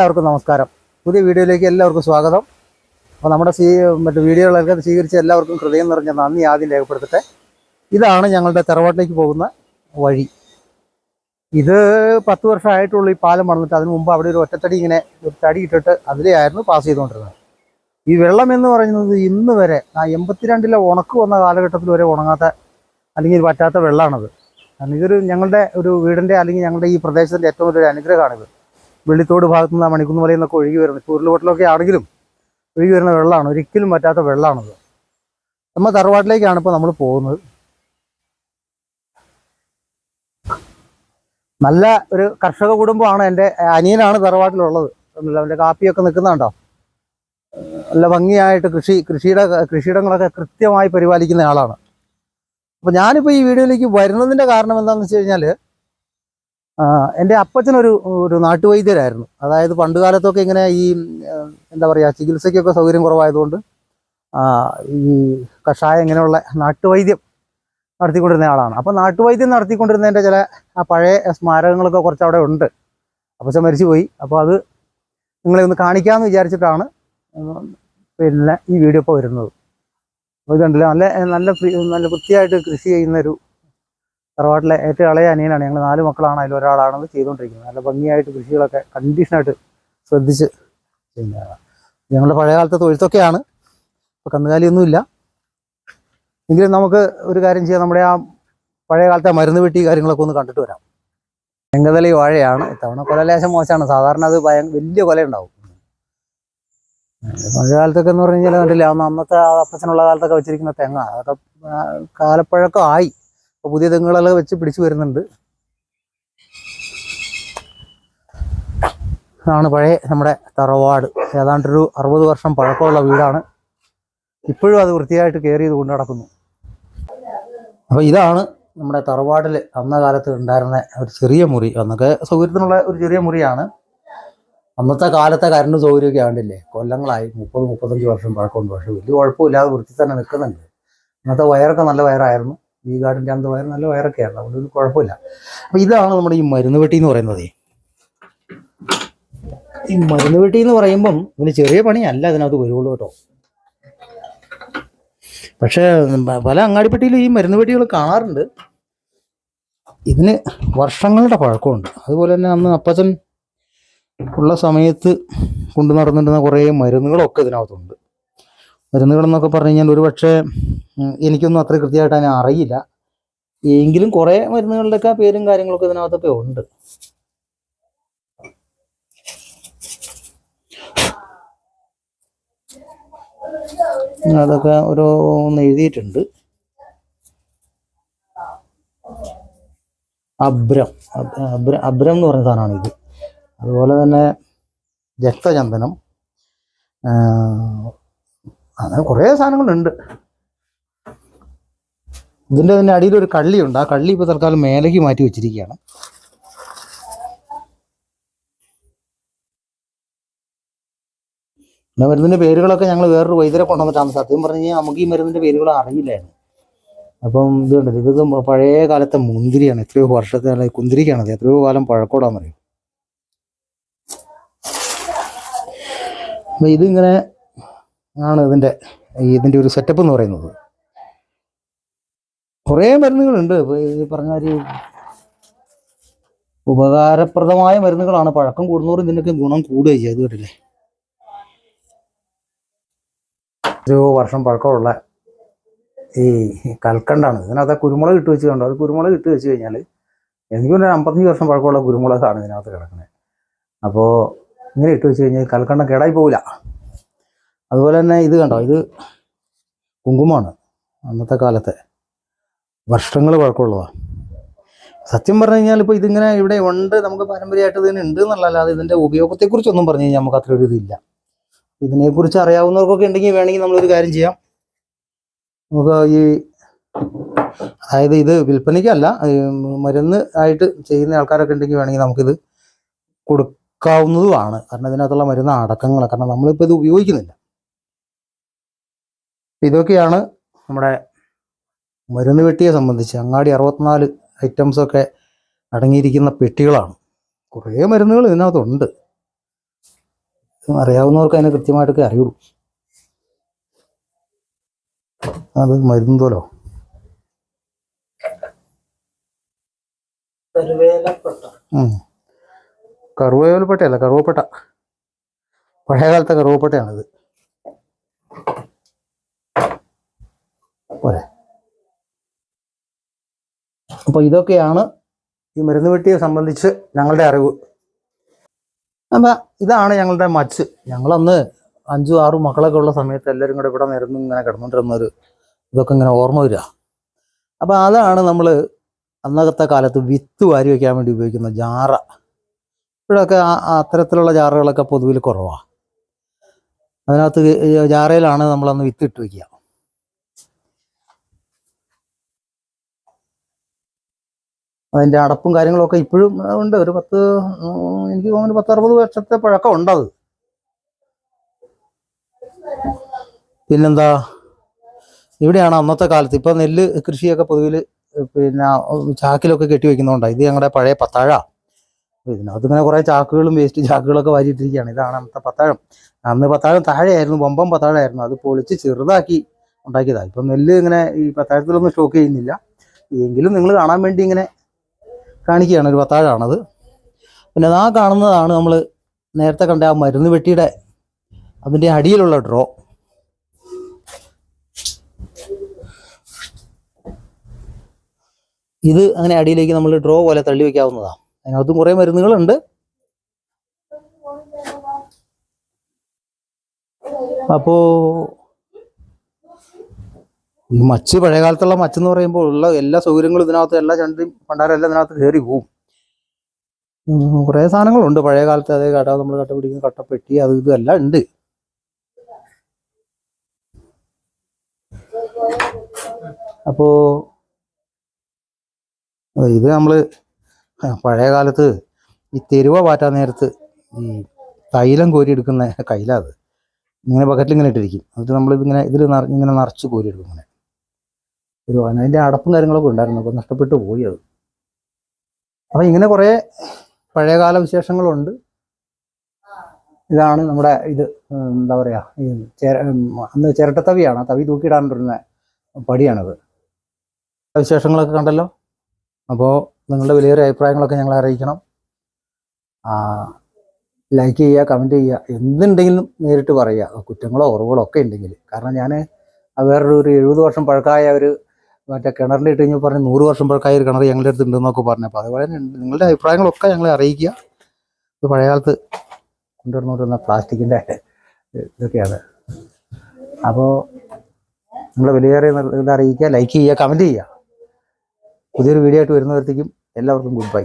എല്ലാവർക്കും നമസ്കാരം. പുതിയ വീഡിയോയിലേക്ക് എല്ലാവർക്കും സ്വാഗതം. അപ്പോൾ നമ്മുടെ സ്വീ മറ്റു വീഡിയോകളൊക്കെ സ്വീകരിച്ച എല്ലാവർക്കും ഹൃദയം നിറഞ്ഞ നന്ദി ആദ്യം രേഖപ്പെടുത്തട്ടെ. ഇതാണ് ഞങ്ങളുടെ തറവാട്ടിലേക്ക് പോകുന്ന വഴി. ഇത് പത്ത് വർഷമായിട്ടുള്ള ഈ പാലം വന്നിട്ട് അതിന് മുമ്പ് അവിടെ ഒരു ഒറ്റത്തടി ഇങ്ങനെ ഒരു തടി ഇട്ടിട്ട് അതിലെയായിരുന്നു പാസ് ചെയ്തുകൊണ്ടിരുന്നത്. ഈ വെള്ളം എന്ന് പറയുന്നത് ഇന്ന് വരെ ആ എൺപത്തിരണ്ടിലെ ഉണക്ക് വന്ന കാലഘട്ടത്തിൽ വരെ ഉണങ്ങാത്ത അല്ലെങ്കിൽ പറ്റാത്ത വെള്ളമാണത് കാരണം ഇതൊരു ഞങ്ങളുടെ ഒരു വീടിന്റെ അല്ലെങ്കിൽ ഞങ്ങളുടെ ഈ പ്രദേശത്തിന്റെ ഏറ്റവും വലിയൊരു അനുഗ്രഹമാണിത്. വെള്ളിത്തോട് ഭാഗത്തു നിന്ന് മണിക്കുന്ന് മലയിൽ ഒഴുകി വരുന്നത്. ഇപ്പോൾ ചുരുളുവട്ടിലൊക്കെ ആണെങ്കിലും ഒഴുകി വരുന്ന വെള്ളമാണ്. ഒരിക്കലും പറ്റാത്ത വെള്ളമാണത് നമ്മൾ തറവാട്ടിലേക്കാണ് ഇപ്പോൾ നമ്മൾ പോകുന്നത്. നല്ല ഒരു കർഷക കുടുംബമാണ് എന്റെ അനിയനാണ് തറവാട്ടിലുള്ളത്. അവന്റെ കാപ്പിയൊക്കെ നിൽക്കുന്നുണ്ടോ നല്ല ഭംഗിയായിട്ട് കൃഷി കൃഷിയുടെ കൃഷിയിടങ്ങളൊക്കെ കൃത്യമായി പരിപാലിക്കുന്ന ആളാണ്. അപ്പോൾ ഞാനിപ്പോൾ ഈ വീഡിയോയിലേക്ക് വരുന്നതിന്റെ കാരണം എന്താണെന്ന് വെച്ച് കഴിഞ്ഞാൽ എന്റെ അപ്പച്ചനൊരു ഒരു നാട്ടുവൈദ്യരായിരുന്നു. അതായത് പണ്ടുകാലത്തൊക്കെ ഇങ്ങനെ ഈ എന്താ പറയുക ചികിത്സയ്ക്കൊക്കെ സൗകര്യം കുറവായതുകൊണ്ട് ഈ കഷായം ഇങ്ങനെയുള്ള നാട്ടുവൈദ്യം നടത്തിക്കൊണ്ടിരുന്ന ആളാണ്. അപ്പോൾ നാട്ടുവൈദ്യം നടത്തിക്കൊണ്ടിരുന്നതിന്റെ ചില ആ പഴയ സ്മാരകങ്ങളൊക്കെ കുറച്ച് അവിടെ ഉണ്ട്. അപ്പച്ചൻ മരിച്ചു പോയി അപ്പോൾ അത് നിങ്ങളെ ഒന്ന് കാണിക്കാമെന്ന് വിചാരിച്ചിട്ടാണ് പിന്നെ ഈ വീഡിയോ ഇപ്പോൾ വരുന്നത്. അപ്പോൾ ഇതുണ്ടല്ലോ നല്ല നല്ല നല്ല വൃത്തിയായിട്ട് കൃഷി ചെയ്യുന്നൊരു തറവാട്ടിലെ ഏറ്റവും ഇളയ അനിയനാണ്. ഞങ്ങൾ നാല് മക്കളാണ് അതിൽ ഒരാളാണത് ചെയ്തുകൊണ്ടിരിക്കുന്നത്. നല്ല ഭംഗിയായിട്ട് കൃഷികളൊക്കെ കണ്ടീഷനായിട്ട് ശ്രദ്ധിച്ച് ചെയ്യുന്നതാണ് ഞങ്ങളുടെ പഴയ കാലത്തെ തൊഴുത്തൊക്കെയാണ്. ഇപ്പോൾ കന്നുകാലിയൊന്നുമില്ല. എങ്കിലും നമുക്ക് ഒരു കാര്യം ചെയ്യാം. നമ്മുടെ ആ പഴയ കാലത്തെ മരുന്ന് വെട്ടി കാര്യങ്ങളൊക്കെ ഒന്ന് കണ്ടിട്ട് വരാം. ചെങ്കതലി വാഴയാണ് ഇത്തവണ കൊലലേശം മോശമാണ്. സാധാരണ അത് ഭയ വലിയ കൊല ഉണ്ടാവും കാലത്തൊക്കെ എന്ന് പറഞ്ഞു കഴിഞ്ഞാൽ കണ്ടില്ല അന്ന് അന്നത്തെ അപ്പച്ചനുള്ള കാലത്തൊക്കെ വെച്ചിരിക്കുന്ന തെങ്ങ. അതൊക്കെ കാലപ്പഴക്കം ആയി. ഇപ്പോൾ പുതിയ തെങ്ങുകളെല്ലാം വെച്ച് പിടിച്ചു വരുന്നുണ്ട്. ഇതാണ് പഴയ നമ്മുടെ തറവാട്. ഏതാണ്ടൊരു അറുപത് വർഷം പഴക്കമുള്ള വീടാണ്. ഇപ്പോഴും അത് വൃത്തിയായിട്ട് കെയർ ചെയ്ത് കൊണ്ടു നടക്കുന്നു. അപ്പോൾ ഇതാണ് നമ്മുടെ തറവാടിൽ അന്ന കാലത്ത് ഉണ്ടായിരുന്ന ഒരു ചെറിയ മുറി. അന്നൊക്കെ സൗകര്യത്തിനുള്ള ഒരു ചെറിയ മുറിയാണ്. അന്നത്തെ കാലത്തെ കറണ്ട് സൗകര്യമൊക്കെ ആണ്ടില്ലേ? കൊല്ലങ്ങളായി. മുപ്പത് മുപ്പത്തഞ്ച് വർഷം പഴക്കമുണ്ട്. പക്ഷേ വലിയ കുഴപ്പമില്ലാതെ വൃത്തി തന്നെ നിൽക്കുന്നുണ്ട്. അന്നത്തെ വയറൊക്കെ നല്ല വയറായിരുന്നു. ഈ ഗാർഡിന്റെ അന്ത വയർ നല്ല വയറൊക്കെ ആയിരുന്നു. അതുകൊണ്ട് ഒരു കുഴപ്പമില്ല. അപ്പോൾ ഇതാണ് നമ്മുടെ ഈ മരുന്ന് വെട്ടി എന്ന് പറയുന്നത്. ഈ മരുന്ന് വെട്ടി എന്ന് പറയുമ്പം ഇതിന് ചെറിയ പണിയല്ല അതിനകത്ത് വരുള്ളൂ കേട്ടോ. പക്ഷേ പല അങ്ങാടിപ്പെട്ടിയിലും ഈ മരുന്ന് വെട്ടികൾ കാണാറുണ്ട്. ഇതിന് വർഷങ്ങളുടെ പഴക്കമുണ്ട്. അതുപോലെ തന്നെ അന്ന് അപ്പച്ചൻ ഉള്ള സമയത്ത് കൊണ്ടു നടന്നിരുന്ന കുറേ മരുന്നുകളൊക്കെ ഇതിനകത്തുണ്ട്. മരുന്നുകളെന്നൊക്കെ പറഞ്ഞു കഴിഞ്ഞാൽ ഒരു പക്ഷേ ഉം, എനിക്കൊന്നും അത്ര കൃത്യമായിട്ട് അതിനെ അറിയില്ല. എങ്കിലും കുറേ മരുന്നുകളുടെയൊക്കെ പേരും കാര്യങ്ങളൊക്കെ ഇതിനകത്തൊക്കെ ഉണ്ട്. അതൊക്കെ ഒരു ഒന്ന് എഴുതിയിട്ടുണ്ട്. അബ്രം അബ്- അബ്ര- അബ്രം എന്ന് പറയുന്ന സാധനമാണ് ഇത്. അതുപോലെ തന്നെ രക്തചന്ദനം അങ്ങനെ കുറേ സാധനങ്ങളുണ്ട്. ഇതിന്റെ തന്നെ അടിയിൽ ഒരു കള്ളിയുണ്ട്. ആ കള്ളി ഇപ്പോൾ തൽക്കാലം മേലേക്ക് മാറ്റി വെച്ചിരിക്കുകയാണ്. പിന്നെ മരുന്നിന്റെ പേരുകളൊക്കെ ഞങ്ങൾ വേറൊരു വൈദ്യരെ കൊണ്ടുവന്നിട്ടാണ് സത്യം പറഞ്ഞു കഴിഞ്ഞാൽ നമുക്ക് ഈ മരുന്നിന്റെ പേരുകൾ അറിയില്ലായിരുന്നു. അപ്പം ഇത് പഴയ കാലത്തെ മുന്തിരിയാണ്. എത്രയോ വർഷത്തെ അല്ല കുന്തിരിക്കാണത് എത്രയോ കാലം പഴക്കോടാന്നറിയും? അപ്പം ഇതിങ്ങനെ ആണ് ഇതിന്റെ ഇതിന്റെ ഒരു സെറ്റപ്പ് എന്ന് പറയുന്നത്. കുറേ മരുന്നുകളുണ്ട്. ഈ പറഞ്ഞ ഒരു ഉപകാരപ്രദമായ മരുന്നുകളാണ്. പഴക്കം കൂടുന്നവരും ഇതിനൊക്കെ ഗുണം ചെയ്യും. അത് കേട്ടില്ലേ ഒരു വർഷം പഴക്കമുള്ള ഈ കൽക്കണ്ടാണ്. ഇതിനകത്ത് കുരുമുളക് ഇട്ട് വെച്ച് കണ്ടോ? അത് കുരുമുളക് ഇട്ട് വെച്ച് കഴിഞ്ഞാൽ എനിക്ക് ഒരു അമ്പത്തഞ്ച് വർഷം പഴക്കമുള്ള കുരുമുളകാണ് ഇതിനകത്ത് കിടക്കുന്നത് അപ്പോൾ ഇങ്ങനെ ഇട്ട് വെച്ച് കഴിഞ്ഞാൽ കൽക്കണ്ടം കേടായി പോവില്ല. അതുപോലെ തന്നെ ഇത് കണ്ടോ ഇത് കുങ്കുമമാണ് അന്നത്തെ കാലത്തെ. വർഷങ്ങൾ പഴക്കമുള്ളതാണ് സത്യം പറഞ്ഞു കഴിഞ്ഞാൽ ഇപ്പോൾ ഇതിങ്ങനെ ഇവിടെ ഉണ്ട് നമുക്ക് പാരമ്പര്യമായിട്ട് ഇതിന് ഉണ്ട് എന്നുള്ളതല്ലാതെ ഇതിന്റെ ഉപയോഗത്തെക്കുറിച്ചൊന്നും പറഞ്ഞു കഴിഞ്ഞാൽ നമുക്ക് അത്ര ഒരു ഇതില്ല. ഇതിനെക്കുറിച്ച് അറിയാവുന്നവർക്കൊക്കെ ഉണ്ടെങ്കിൽ വേണമെങ്കിൽ നമ്മളൊരു കാര്യം ചെയ്യാം. നമുക്ക് ഈ അതായത് ഇത് വിൽപ്പനയ്ക്കല്ല മരുന്ന് ആയിട്ട് ചെയ്യുന്ന ആൾക്കാരൊക്കെ ഉണ്ടെങ്കിൽ വേണമെങ്കിൽ നമുക്കിത് കൊടുക്കാവുന്നതുമാണ്. കാരണം ഇതിനകത്തുള്ള മരുന്ന് അടക്കങ്ങൾ കാരണം നമ്മളിപ്പോൾ ഇത് ഉപയോഗിക്കുന്നില്ല. ഇതൊക്കെയാണ് നമ്മുടെ മരുന്ന് പെട്ടിയെ സംബന്ധിച്ച് അങ്ങാടി അറുപത്തിനാല് ഐറ്റംസൊക്കെ അടങ്ങിയിരിക്കുന്ന പെട്ടികളാണ്. കുറേ മരുന്നുകൾ ഇതിനകത്തുണ്ട്. അറിയാവുന്നവർക്ക് അതിനെ കൃത്യമായിട്ടൊക്കെ അറിയുള്ളൂ. അത് മരുന്നോലോ ഉം. കറുവേലപ്പെട്ടയല്ല കറുവപ്പട്ട. പഴയ കാലത്തെ കറുവപ്പട്ടയാണിത്. പോരെ. അപ്പോൾ ഇതൊക്കെയാണ് ഈ മരുന്ന് വെട്ടിയെ സംബന്ധിച്ച് ഞങ്ങളുടെ അറിവ്. അപ്പം ഇതാണ് ഞങ്ങളുടെ മച്ച്. ഞങ്ങളന്ന് അഞ്ചും ആറും മക്കളൊക്കെ ഉള്ള സമയത്ത് എല്ലാവരും കൂടെ ഇവിടെ നിരന്ന് ഇങ്ങനെ കിടന്നുകൊണ്ടിരുന്ന ഒരു ഇതൊക്കെ ഇങ്ങനെ ഓർമ്മ വരിക. അപ്പം അതാണ് നമ്മൾ അന്നത്തെ കാലത്ത് വിത്ത് വാരി വയ്ക്കാൻ വേണ്ടി ഉപയോഗിക്കുന്ന ജാറ. ഇവിടെയൊക്കെ അത്തരത്തിലുള്ള ജാറകളൊക്കെ പൊതുവിൽ കുറവാണ് അതിനകത്ത് ജാറയിലാണ് നമ്മളന്ന് വിത്ത് ഇട്ട് വയ്ക്കുക അതിന്റെ അടപ്പും കാര്യങ്ങളൊക്കെ ഇപ്പോഴും ഉണ്ട്. ഒരു പത്ത് എനിക്ക് തോന്നുന്നു പത്ത് അറുപത് വർഷത്തെ പഴക്കം ഉണ്ടത്. പിന്നെന്താ? ഇവിടെയാണ് അന്നത്തെ കാലത്ത്. ഇപ്പം നെല്ല് കൃഷിയൊക്കെ പൊതുവിൽ പിന്നെ ചാക്കിലൊക്കെ കെട്ടി വെക്കുന്നതുകൊണ്ടാണ് ഇത് ഞങ്ങളുടെ പഴയ പത്താഴ. ഇതിനകത്ത് ഇങ്ങനെ കുറേ ചാക്കുകളും വേസ്റ്റ് ചാക്കുകളൊക്കെ വാരിയിട്ടിരിക്കുകയാണ്. ഇതാണ് അന്നത്തെ പത്താഴം. അന്ന് പത്താഴം താഴെയായിരുന്നു ബൊമ്പം പത്താഴമായിരുന്നു അത് പൊളിച്ച് ചെറുതാക്കി ഉണ്ടാക്കിയതാണ് ഇപ്പം നെല്ല് ഇങ്ങനെ ഈ പത്താഴത്തിലൊന്നും സ്റ്റോക്ക് ചെയ്യുന്നില്ല. എങ്കിലും നിങ്ങൾ കാണാൻ വേണ്ടി ഇങ്ങനെ കാണിക്കുകയാണ് ഒരു പത്താഴാണത് പിന്നെ ആ കാണുന്നതാണ് നമ്മൾ നേരത്തെ കണ്ട ആ മരുന്ന് വെട്ടിയുടെ അതിന്റെ അടിയിലുള്ള ഡ്രോ ഇത് അങ്ങനെ അടിയിലേക്ക് നമ്മൾ ഡ്രോ പോലെ തള്ളി വെക്കാവുന്നതാണ് അതിനകത്തും കുറേ മരുന്നുകളുണ്ട്. അപ്പോ ഈ മച്ച് പഴയകാലത്തുള്ള മച്ച് എന്ന് പറയുമ്പോൾ ഉള്ള എല്ലാ സൗകര്യങ്ങളും ഇതിനകത്ത് എല്ലാ ചണ്ടിയും പണ്ടാരം എല്ലാം ഇതിനകത്ത് കയറി പോവും. കുറേ സാധനങ്ങളുണ്ട് പഴയ കാലത്ത് അതേ കട നമ്മൾ കട്ട പിടിക്കുന്ന കട്ടപ്പെട്ടി അത് ഇതും എല്ലാം ഉണ്ട്. അപ്പോ ഇത് നമ്മൾ പഴയ കാലത്ത് ഈ തെരുവ പാറ്റാൻ നേരത്ത് ഈ തൈലം കോരി എടുക്കുന്ന കയ്യിലാ അത്. ഇങ്ങനെ ബക്കറ്റിൽ ഇങ്ങനെ ഇട്ടിരിക്കും. എന്നിട്ട് നമ്മൾ ഇതിങ്ങനെ ഇതിൽ ഇങ്ങനെ നിറച്ച് കോരി എടുക്കും ഒരു അതിന്റെ അടപ്പും കാര്യങ്ങളൊക്കെ ഉണ്ടായിരുന്നു. അപ്പോൾ നഷ്ടപ്പെട്ടു പോയി അത്. അപ്പം ഇങ്ങനെ കുറേ പഴയകാല വിശേഷങ്ങളുണ്ട്. ഇതാണ് നമ്മുടെ ഇത് എന്താ പറയുക ഈ ചേര അന്ന് ചിരട്ടത്തവിയാണ്. തവി തൂക്കിയിടാണ്ടിരുന്ന പടിയാണത്. വിശേഷങ്ങളൊക്കെ കണ്ടല്ലോ? അപ്പോൾ നിങ്ങളുടെ വലിയൊരു അഭിപ്രായങ്ങളൊക്കെ ഞങ്ങളെ അറിയിക്കണം. ലൈക്ക് ചെയ്യുക കമന്റ് ചെയ്യുക എന്തുണ്ടെങ്കിലും നേരിട്ട് പറയുക. കുറ്റങ്ങളോ കുറവുകളോ ഒക്കെ ഉണ്ടെങ്കിൽ. കാരണം ഞാൻ വേറൊരു ഒരു എഴുപത് വർഷം പഴക്കമായ ഒരു മറ്റേ കിണറിൽ ഇട്ട് കഴിഞ്ഞാൽ പറഞ്ഞ് നൂറ് വർഷം പഴക്കമായ ഒരു കിണർ ഞങ്ങളുടെ അടുത്ത് ഉണ്ടെന്നൊക്കെ പറഞ്ഞു. അപ്പോൾ അതുപോലെ. നിങ്ങളുടെ അഭിപ്രായങ്ങളൊക്കെ ഞങ്ങളെ അറിയിക്കുക. ഇത് പഴയ കാലത്ത് കൊണ്ടുവന്നുകൊണ്ടിരുന്ന പ്ലാസ്റ്റിക്കിന്റെ ഇതൊക്കെയാണ്. അപ്പോൾ നിങ്ങളെ വിലയേറിയ ഇത് അറിയിക്കുക ലൈക്ക് ചെയ്യുക കമന്റ് ചെയ്യുക. പുതിയൊരു വീഡിയോ ആയിട്ട് വരുന്നവരത്തേക്കും എല്ലാവർക്കും ഗുഡ് ബൈ.